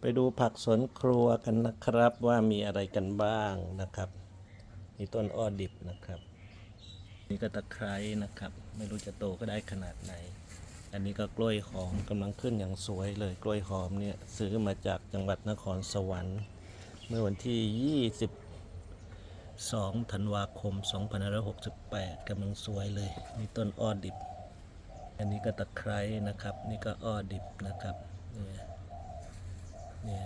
ไปดูผักสวนครัวกันนะครับว่ามีอะไรกันบ้างนะครับมีต้นอ้อดิบนะครับ นี่ก็ตะไคร้นะครับ ไม่รู้จะโตก็ได้ขนาดไหน อันนี้ก็กล้วยหอมกำลังขึ้นอย่างสวยเลยกล้วยหอมเนี่ยซื้อมาจากจังหวัดนครสวรรค์ เมื่อวันที่ 22ธันวาคม2568กำลังสวยเลยนี่ต้นอ้อดิบ อันนี้ก็ตะไคร้นะครับ นี่ก็อ้อดิบนะครับเนี่ย เนี่ย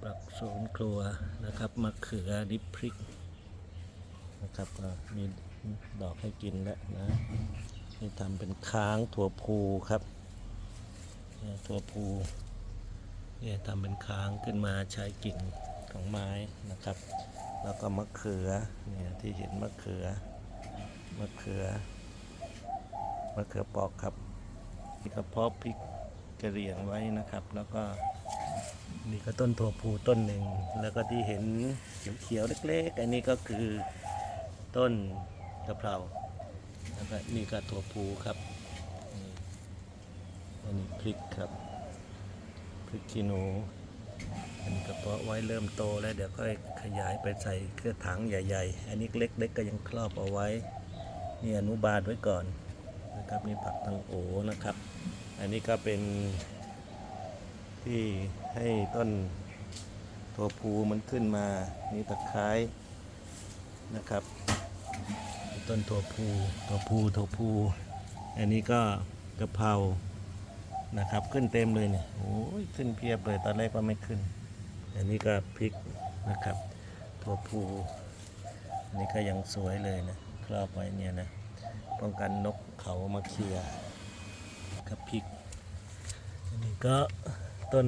ปรับสวนครัวนะครับมะเขือดิบพริกนะครับก็มีดอกให้กินแล้วนะนี่ทำเป็นค้างถั่วพูครับเนี่ยถั่วพูเนี่ยทำเป็นค้างขึ้นมาใช้กิ่งของไม้นะครับ แล้วก็มะเขือเนี่ยที่เห็นมะเขือมะเขือมะเขือปอกครับนี่ก็เพาะพริกกระเหรี่ยงไว้นะครับ แล้วก็ นี่ก็ต้นถั่วพูต้นหนึ่ง แล้วก็ที่เห็นเขียวๆเล็กๆ อันนี้ก็คือต้นกะเพราแล้วก็นี่ก็ถั่วพูครับ อันนี้พริกครับ พริกขี้หนู อันนี้ก็เพาะไว้เริ่มโตแล้วเดี๋ยวค่อยขยายไปใส่เครื่องถังใหญ่ ๆ อันนี้เล็ก ๆ ก็ยังครอบเอาไว้ นี่อนุบาลไว้ก่อนนะครับ มีผักตังโอนะครับ อันนี้ก็เป็น ที่ให้ต้นถั่วพูมันขึ้นมานี่ตะไคร้นะครับ ต้นถั่วพูถั่วพูถั่วพูอันนี้ก็กะเพรานะครับขึ้นเต็มเลยเนี่ยโอ้ยขึ้นเพียบเลยตอนแรกก็ไม่ขึ้น อันนี้ก็พริกนะครับถั่วพูอันนี้ก็ยังสวยเลยนะครอบไว้เนี่ยนะป้องกันนกเขามาเคลียกับพริกอันนี้ก็ ต้น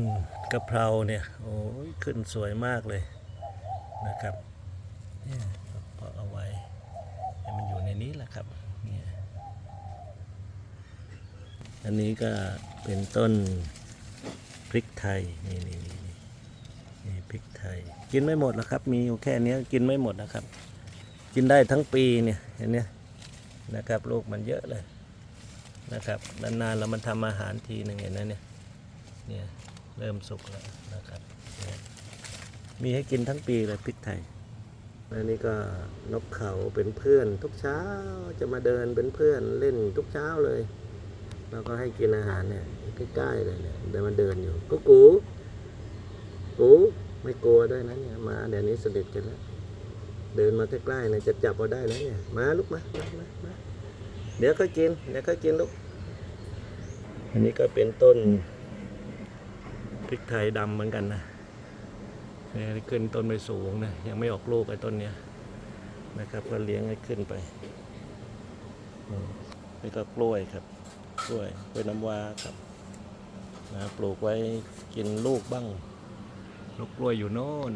กะเพราเนี่ยโอ้ยขึ้นสวยมากเลยนะครับเนี่ยเพาะเอาไว้ให้มันอยู่ในนี้แหละครับเนี่ยอันนี้ก็เป็นต้นพริกไทยนี่นี่นี่นี่พริกไทย กินไม่หมดหรอกครับ มีอยู่แค่เนี้ยกินไม่หมดนะครับ กินได้ทั้งปีเนี่ยเห็นไหมนะครับลูกมันเยอะเลยนะครับนานๆเรามันทำอาหารทีหนึ่งเห็นไหมเนี่ยเนี่ย เริ่มสุกแล้วนะครับ มีให้กินทั้งปีเลยพริกไทยแล้วนี่ก็นกเขาเป็นเพื่อน ทุกเช้าจะมาเดินเป็นเพื่อนเล่นทุกเช้าเลยเราก็ให้กินอาหารเนี่ยใกล้ๆเลยเนี่ยเดินมาเดินอยู่กุ๊กกูกูไม่กลัวด้วยนะเนี่ยมาเดี๋ยวนี้สนิทกันแล้วเดินมาใกล้ๆนะจะจับเอาได้แล้วเนี่ยมาลูกมามามามาเดี๋ยวค่อยกินเดี๋ยวค่อยกินลูกอันนี้ก็เป็นต้น พริกไทยดำเหมือนกันนะเนี่ยขึ้นต้นไปสูงนะยังไม่ออกลูกไอ้ต้นเนี้ยนะครับก็เลี้ยงให้ขึ้นไปอืมนี่ก็กล้วยครับกล้วยกล้วยน้ำว้าครับนะปลูกไว้กินลูกบ้างลูกกล้วยอยู่โน่น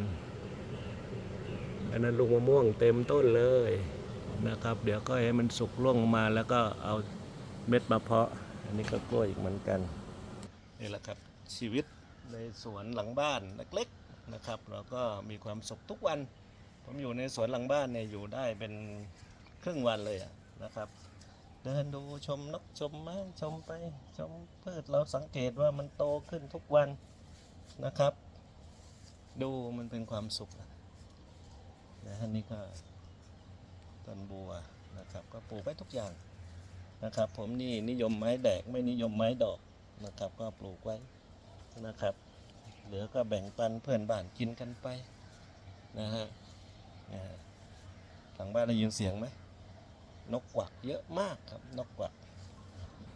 อันนั้นลูกมะม่วงเต็มต้นเลยนะครับ เดี๋ยวก็ให้มันสุกร่วงลงมาแล้วก็เอาเม็ดมาเพาะ อันนี้ก็กล้วยอีกเหมือนกันนี่แหละครับชีวิต ในสวนหลังบ้านเล็กๆนะครับเราก็มีความสุขทุกวัน ผมอยู่ในสวนหลังบ้านเนี่ยอยู่ได้เป็นครึ่งวันเลยนะครับ เดินดูชมนกชมไม้ชมไปชมพืชเราสังเกตว่ามันโตขึ้นทุกวันนะครับ ดูมันเป็นความสุขนะนะฮะนี่ก็ต้นบัวนะครับ ก็ปลูกไว้ทุกอย่างนะครับ ผมนี่นิยมไม้แดกไม่นิยมไม้ดอกนะครับ ก็ปลูกไว้ นะครับ เหลือก็แบ่งปันเพื่อนบ้านกินกันไปนะฮะหลังบ้านได้ยินเสียงไหมนกกวักเยอะมากครับนกกวัก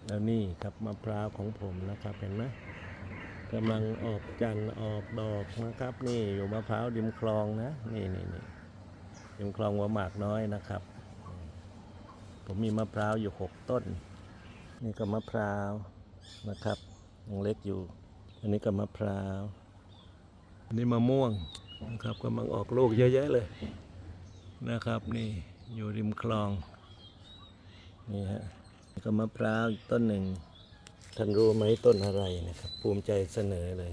แล้วนี่ครับมะพร้าวของผมนะครับเห็นไหมกำลังออกจันออกดอกนะครับ นี่อยู่มะพร้าวริมคลองนะนี่นี่นี่ริมคลองหัวหมากน้อยนะครับ ผมมีมะพร้าวอยู่หกต้น นี่ก็มะพร้าวนะครับยังเล็กอยู่ อันนี้ก็มะพร้าวอันนี้มะม่วงนะครับกำลังออกลูกเยอะแยะเลยนะครับนี่อยู่ริมคลองนี่ฮะก็มะพร้าวต้นหนึ่งท่านรู้ไหมต้นอะไรนะครับ ภูมิใจเสนอเลย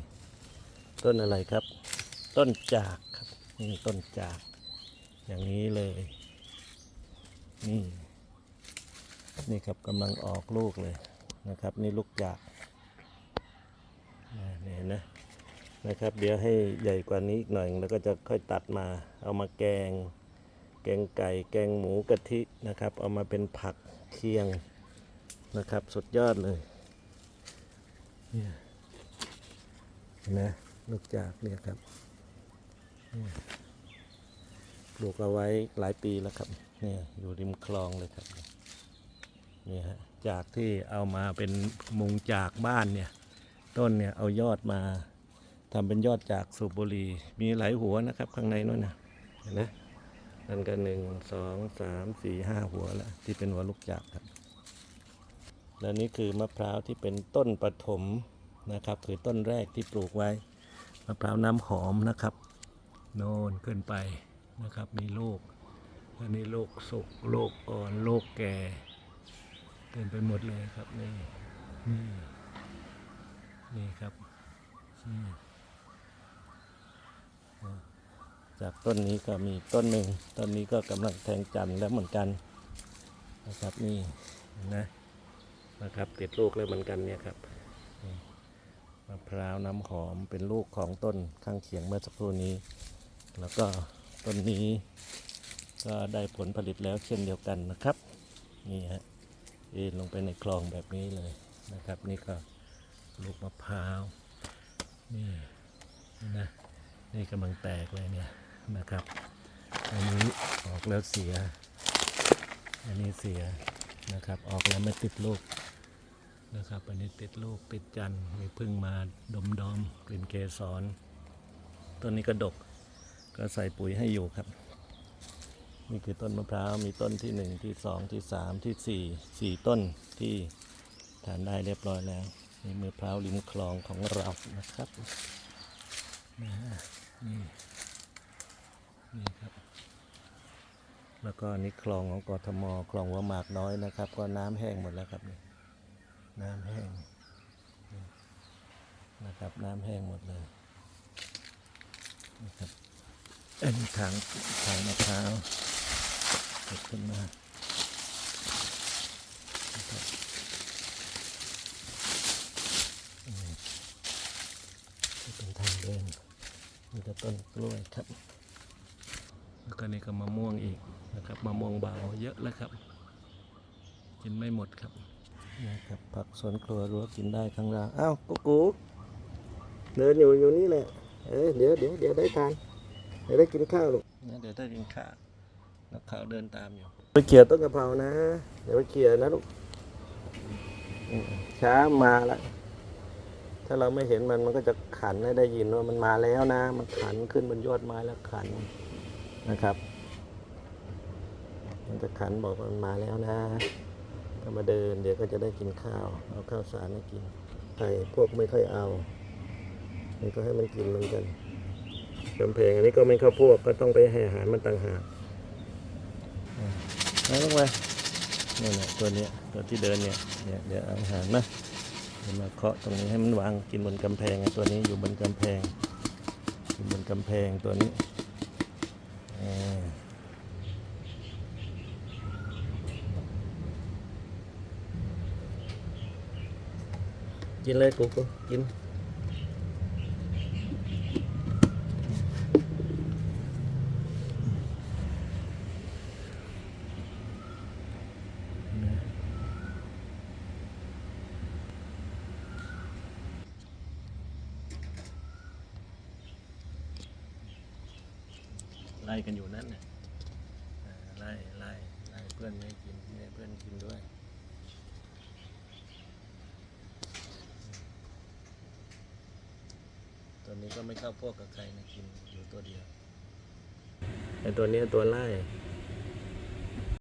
ต้นอะไรครับ ต้นจากครับนี่ต้นจาก อย่างนี้เลย นี่ นี่ครับกำลังออกลูกเลยนะครับ นี่ลูกจาก นะครับ เดี๋ยวให้ใหญ่กว่านี้อีกหน่อยแล้วก็จะค่อยตัดมา เอามาแกง แกงไก่ แกงหมูกะทินะครับ เอามาเป็นผักเคียงนะครับ สุดยอดเลยเนี่ยเห็นไหมลูกจากเนี่ยครับปลูกเอาไว้หลายปีแล้วครับเนี่ยอยู่ริมคลองเลยครับนี่ฮะจากที่เอามาเป็นมุงจากบ้านเนี่ย ต้นเนี่ยเอายอดมา ทำเป็นยอดจากสูบบุหรีมีหลายหัวนะครับ ข้างในนู้นนะเห็นไหมนั่นก็หนึ่งสองสามสี่ห้าหัวแล้วที่เป็นหัวลูกจากครับ และนี่คือมะพร้าวที่เป็นต้นปฐมนะครับ คือต้นแรกที่ปลูกไว้มะพร้าวน้ำหอมนะครับ โน่นขึ้นไปนะครับ มีลูกอันนี้ลูกสุกลูกอ่อนลูกแก่เต็มไปหมดเลยครับนี่นี่นี่ครับนี่อ่า จากต้นนี้ก็มีต้นหนึ่งต้นนี้ก็กำลังแทงจันทร์แล้วเหมือนกันนะครับนี่นไหมนะครับติดลูกเลยเหมือนกันเนี่ยครับมะพร้าวน้ำหอมเป็นลูกของต้นข้างเคียงเมื่อสักครู่นี้ แล้วก็ต้นนี้ก็ได้ผลผลิตแล้วเช่นเดียวกันนะครับนี่ฮะเอ็นลงไปในคลองแบบนี้เลยนะครับ นี่ก็ลูกมะพร้าวนี่นะ นี่กำลังแตกเลยเนี่ยนะครับ อันนี้ออกแล้วเสีย อันนี้เสียนะครับ ออกแล้วไม่ติดลูกนะครับ อันนี้ติดลูกติดจันทร์มีพึ่งมาดมดอมกลิ่นเกสรต้นนี้ก็ดกก็ใส่ปุ๋ยให้อยู่ครับ นี่คือต้นมะพร้าวมีต้นที่หนึ่งที่สองที่สามที่สี่สี่ต้นที่ทานได้เรียบร้อยแล้วนี่มะพร้าวริมคลองของเรานะครับ นะฮะนี่นี่ครับ แล้วก็นี่คลองของกทมคลองหัวหมากน้อยนะครับ ก็น้ำแห้งหมดแล้วครับนี่น้ำแห้งนะครับน้ำแห้งหมดเลยนะครับอันนี้ทางทางมะพร้าวขึ้นมานะครับอืมนี่เป็นทางเดิน มีแต่ต้นกล้วยครับ แล้วก็นี่ก็มะม่วงอีกนะครับมะม่วงเบาเยอะแล้วครับกินไม่หมดครับนะครับผักสวนครัวรั้วกินได้ข้างล่างอ้าวกุ๊กกูเดินอยู่อยู่นี่แหละเอ้ยเดี๋ยวเดี๋ยวเดี๋ยวได้ทานเดี๋ยวได้กินข้าวลูกเดี๋ยวได้กินข้าวนักข่าวเดินตามอยู่ไปเขี่ยต้นกะเพรานะ เดี๋ยวไปเขี่ยนะลูกอืมช้ามาละ ถ้าเราไม่เห็นมันมันก็จะขันให้ได้ยินว่ามันมาแล้วนะ มันขันขึ้นบนยอดไม้แล้วขันนะครับ มันจะขันบอกว่ามันมาแล้วนะถ้ามาเดินเดี๋ยวก็จะได้กินข้าว เอาข้าวสารให้กินไข่พวกไม่ค่อยเอานี่ก็ให้มันกินเหมือนกันกำแพงอันนี้ก็ไม่เข้าพวกก็ต้องไปให้อาหารมันต่างหากอะลงไปนี่นะตัวเนี้ยตัวที่เดินเนี่ยเนี่ยเดี๋ยวเอาอาหารมา มาเคาะตรงนี้ให้มันวางกินบนกำแพงไอ้ตัวนี้อยู่บนกำแพงอยู่บนกำแพงตัวนี้กินเลยกูกูกิน กันอยู่นั่นน่ะอ่าไล่ไล่ไล่เพื่อนไม่กินไม่เพื่อนกินด้วยตัวนี้ก็ไม่เข้าพวกกับใครนะกินอยู่ตัวเดียวไอตัวนี้ตัวไล่